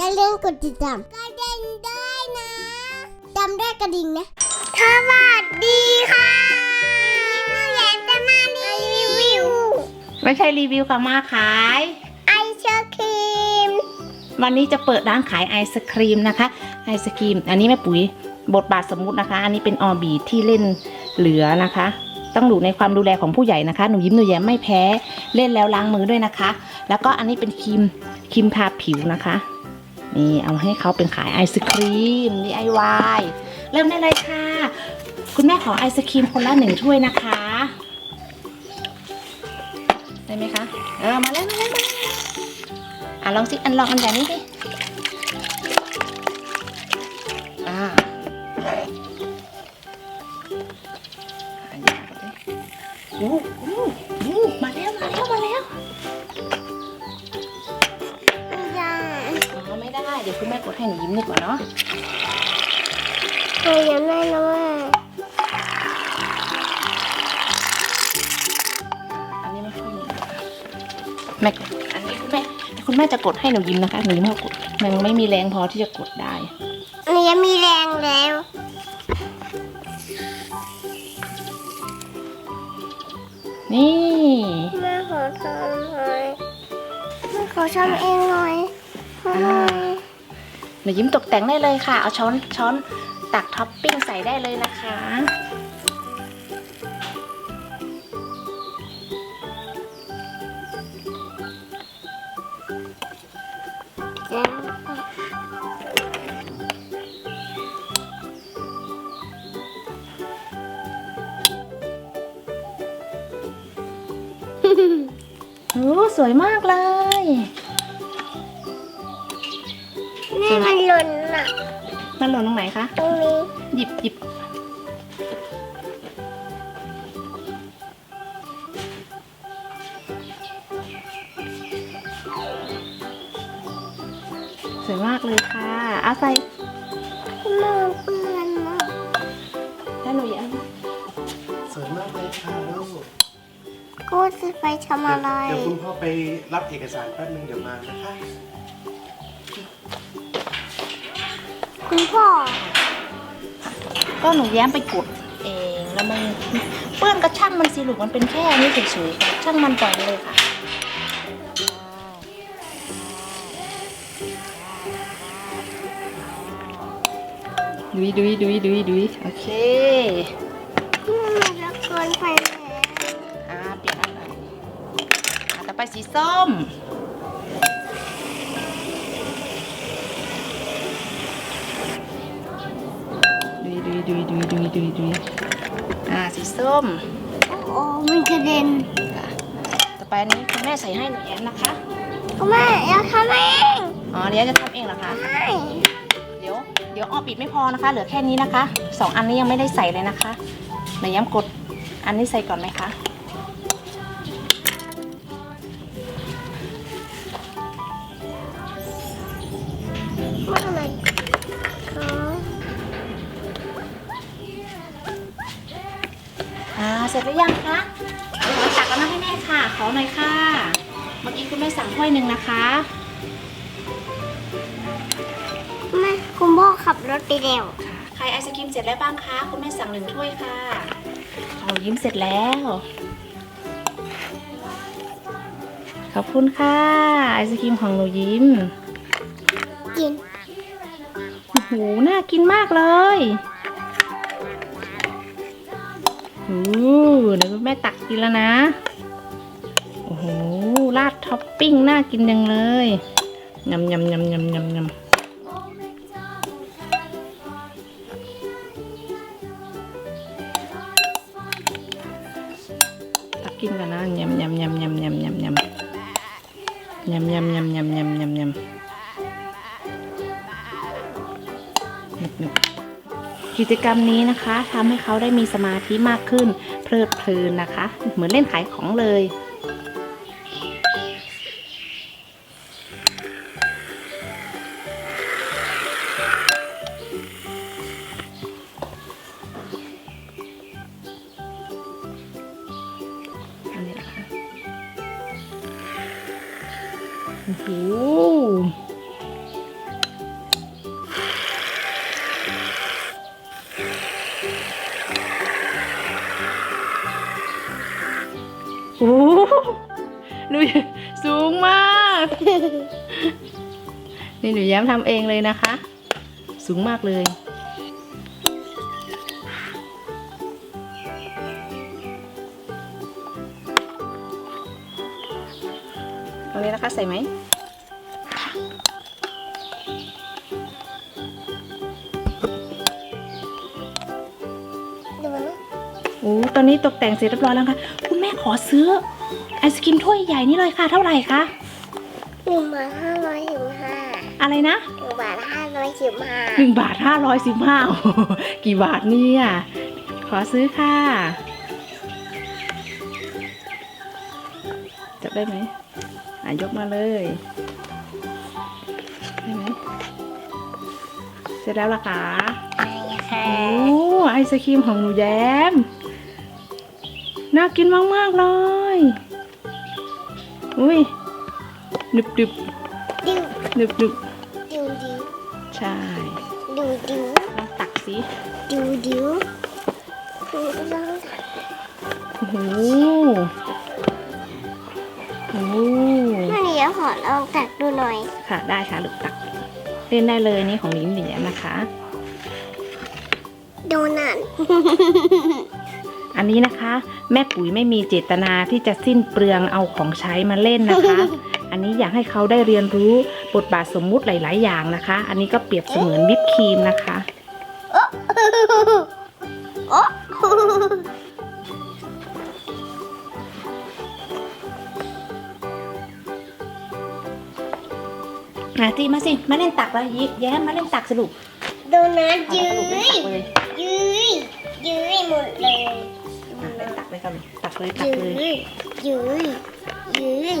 อย่าลืมกดติดตามกระดิ่งด้วยนะจำได้กระดิ่งนะสวัสดีค่ะหนูอยากจะมารีวิวไม่ใช่รีวิวค่ะมาขาย ไอศครีม วันนี้จะเปิดร้านขายไอศครีมนะคะ ไอศครีม อันนี้แม่ปุ๋ยบทบาทสมมุตินะคะ อันนี้เป็นออบีที่เล่นเหลือนะคะ ต้องอยู่ในความดูแลของผู้ใหญ่นะคะ หนูยิ้มหนูแย้มไม่แพ้ เล่นแล้วล้างมือด้วยนะคะ แล้วก็อันนี้เป็นครีมครีมทาผิวนะคะ นี่เอาให้เขาเป็นขายไอศครีม DIY เริ่มได้เลยค่ะ คุณแม่ขอไอศครีมคนละหนึ่งถ้วยนะคะ ได้ไหมคะเออมาแล้วมาแล้วมาลอะลองสิอันลองอันใหญ่นี้ดิอ่าอั เดี๋ยวคุณแม่กดให้หนูยิ้มดีกว่าเนาะหนูยังไม่รู้ว่าอันนี้ไม่ค่อยมีแม่กดอันนี้คุณแม่คุณแม่จะกดให้หนูยิ้มนะคะหนูยิ้มเขากดมันไม่มีแรงพอที่จะกดได้หนูยังมีแรงแล้วนี่แม่ขอทำหน่อยแม่ขอทำเองหน่อยทำห นูยิ้มตกแต่งได้เลยค่ะ เอาช้อนช้อนตักท็อปปิ้งใส่ได้เลยนะคะ โอ้สวยมากเลย มันหล่นตรงไหนคะ ตรงนี้หยิบหยิบสวยมากเลยค่ะเอาใส่แม่เปื้อนอะแล้วหนูยังสวยมากเลยค่ะลูกก็จะไปทำอะไร เดี๋ยวคุณพ่อไปรับเอกสารแป๊บนึงเดี๋ยวมานะคะ คุณพ่อ ก็หนูแย้มไปกดเองแล้วมันเปื้อนก็ช่างมันสิลูกมันเป็นแค่นี้เฉยๆค่ะช่างมันปล่อยมันเลยค่ะดุยดุยดุยดุยดุยโอเคมันละเกินไปแล้วอ่าเปลี่ยนอันไหนอ่าต่อไปสีส้ม ดุยดุยดุยดุยดุยดุยดุยอ่าสีส้ม โอ้โหมันกระเด็นต่อไปอันนี้คุณแม่ใส่ให้หนูแย้มนะคะคุณแม่อยากทำเองอ๋อเดี๋ยวจะทำเองเหรอคะใช่เดี๋ยวเดี๋ยวออปิดไม่พอนะคะ เหลือแค่นี้นะคะสองอันนี้ยังไม่ได้ใส่เลยนะคะหนูย้ำกดอันนี้ใส่ก่อนไหมคะ เสร็จหรือยังคะเดี๋ยวขอตักกันมาให้แม่ค่ะ ขอหน่อยค่ะ เมื่อกี้คุณแม่สั่งถ้วยหนึ่งนะคะแม่คุณพ่อขับรถไปเร็วค่ะใครไอศครีมเสร็จแล้วบ้างคะ คุณแม่สั่งหนึ่งถ้วยค่ะของหนูยิ้มเสร็จแล้ว ขอบคุณค่ะ ไอศครีมของหนูยิ้ม กินโอ้โห น่ากินมากเลยโอ้เดี๋ยวคุณแม่ตักกินแล้วนะ โอ้โห ราดท็อปปิ้งน่ากินจังเลยยำยำยำยำยำยำตักกินกันนะยำยำยำยำยำยำยำยำยำยำยำยำยำยำ กิจกรรมนี้นะคะทำให้เขาได้มีสมาธิมากขึ้น เพลิดเพลินนะคะ เหมือนเล่นขายของเลยอันนี้นะคะโอ้ นี่หนูแย้มทำเองเลยนะคะ สูงมากเลย ตรงนี้นะคะใส่ไหมดูนะโอ้ตอนนี้ตกแต่งเสร็จเรียบร้อยแล้วค่ะ คุณแม่ขอซื้อไอศกรีมถ้วยใหญ่นี่เลยค่ะ เท่าไหร่คะหนึ่งบาทห้าร้อยสิบห้า อะไรนะหนึ่งบาทห้าร้อยสิบห้าหนึ่งบาทห้าร้อยสิบห้ากี่บาทเนี่ยขอซื้อค่ะ จับได้ไหมอะยกมาเลยได้ไหมเสร็จแล้วล่ะคะไอ้ค่ะโอ้ไอศครีมของหนูแย้ม น่ากินมาก ๆ เลย อุ้ยนึบดึบดิวนึบดึบดิวดิว ใช่ดิวดิวลองตักสิดิวดิวดิวลองโอ้โหโอ้โหแม่เดี๋ยวขอลองตักดูหน่อย ค่ะได้ค่ะลูกตักเล่นได้เลยนี่ของลิ้นเหลียมนะคะ โดนัทอันนี้นะคะ แม่ปุ๋ยไม่มีเจตนาที่จะสิ้นเปลืองเอาของใช้มาเล่นนะคะ อันนี้อยากให้เขาได้เรียนรู้บทบาทสมมุติหลาย ๆ อย่างนะคะ อันนี้ก็เปรียบเสมือนวิปครีมนะคะโอ้อะจีมาสิ มาเล่นตักแล้วยิแย้มมาเล่นตักสรุปโดนัทยืสรุปเล่นยตักเลยยืยยืยหมดเลยอะเล่นตักเลยกันตักเลยตักยืเลยยยืยยืยโด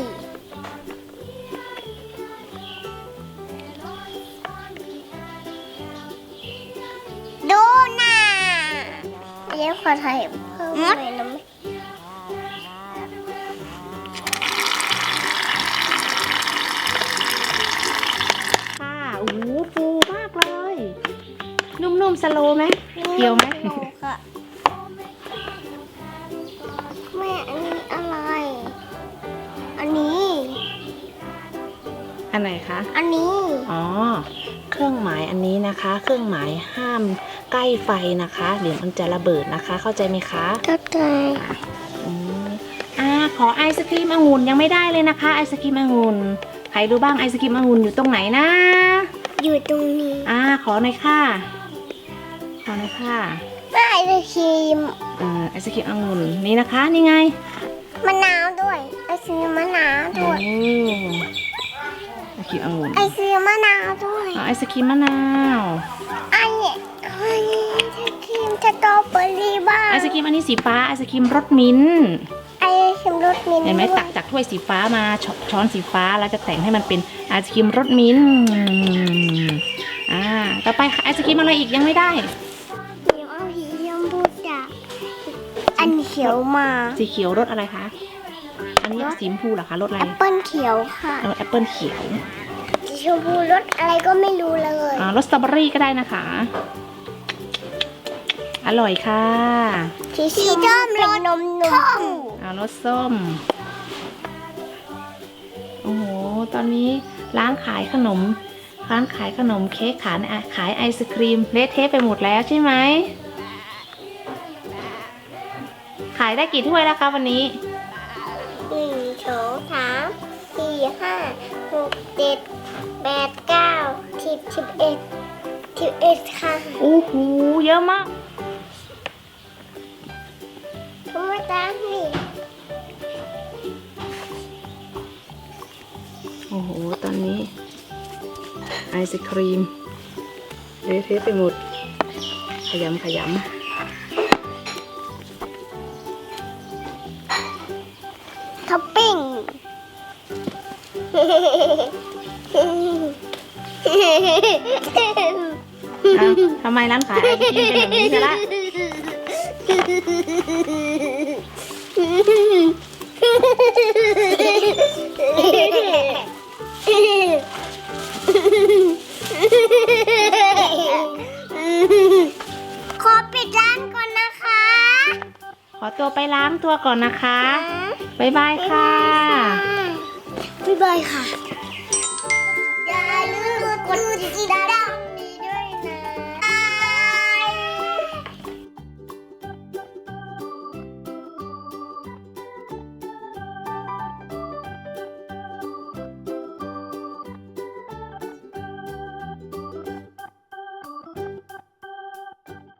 ขอถ่ายเพิ่มหน่อยนะค่ะโอ้โหฟูมากเลย นุ่มๆสโลว์ไหมเกียวไหมหนูค่ะแม่อันนี้อะไร อันนี้ อันไหนคะ อันนี้ อ๋อ เครื่องหมายอันนี้นะคะ เครื่องหมายห้าม ใกล้ไฟนะคะ เดี๋ยวมันจะระเบิดนะคะ เข้าใจไหมคะเข้าใจอืมอ่าขอไอศครีมองุ่นยังไม่ได้เลยนะคะ ไอศครีมองุ่นใครรู้บ้างไอศครีมองุ่นอยู่ตรงไหนนะ อยู่ตรงนี้อ่าขอหน่อยค่ะขอหน่อยค่ะแม่ไอศครีมเอ่อไอศครีมองุ่นนี่นะคะนี่ไงมะนาวด้วยไอศครีมมะนาวโอ้ด้วยไอศครีมองุ่นไอศครีมมะนาวด้วย อ๋อไอศครีมมะนาวไอไอ ศครีมสตรอเบอรี่บ้างไอศครีมอันนี้สีฟ้าไอศครีมรสมิ้นท์ไอศครีมรสมิ้นท์เห็นไหมด้วยตักจากถ้วยสีฟ้ามาชช้อนสีฟ้าแล้วจะแต่งให้มันเป็นไอศครีมรสมิ้นท์อ่าต่อไปค่ะไอศครีมอะไรอีกยังไม่ได้เดี๋ยวเอาสีชมพูจากอันเขียวมา สีเขียวรสอะไรคะอันนี้สีชมพูเหรอคะรสอะไรแอปเปิ้ลเขียวค่ะเออแอปเปิลเขียวสีชมพูรสอะไรก็ไม่รู้เลยอ่ารสสตรอเบอรี่ก็ได้นะคะ อร่อยค่ะสีส้มรสนมนมเอารสส้ม โอ้โห ตอนนี้ร้านขายขนม ร้านขายขนมเค้กขายอะขายไอศครีมเละเทะไปหมดแล้วใช่ไหม ขายได้กี่ถ้วยแล้วคะวันนี้หนึ่งสองสามสี่ห้าหกเจ็ดแปดเก้าสิบสิบเอ็ดสิบเอ็ดค่ะ โอ้โห เยอะมาก โอ้โห ตอนนี้ ไอศครีมเละเทะไปหมด ขยำขยท็อปปิ้งำอ้าวทำไมร้านขายไอศครีมเป็นอย่างนี้ซะละ ขอปิดร้านก่อนนะคะ ขอตัวไปล้างตัวก่อนนะคะ บ๊ายบายค่ะ บ๊ายบายค่ะ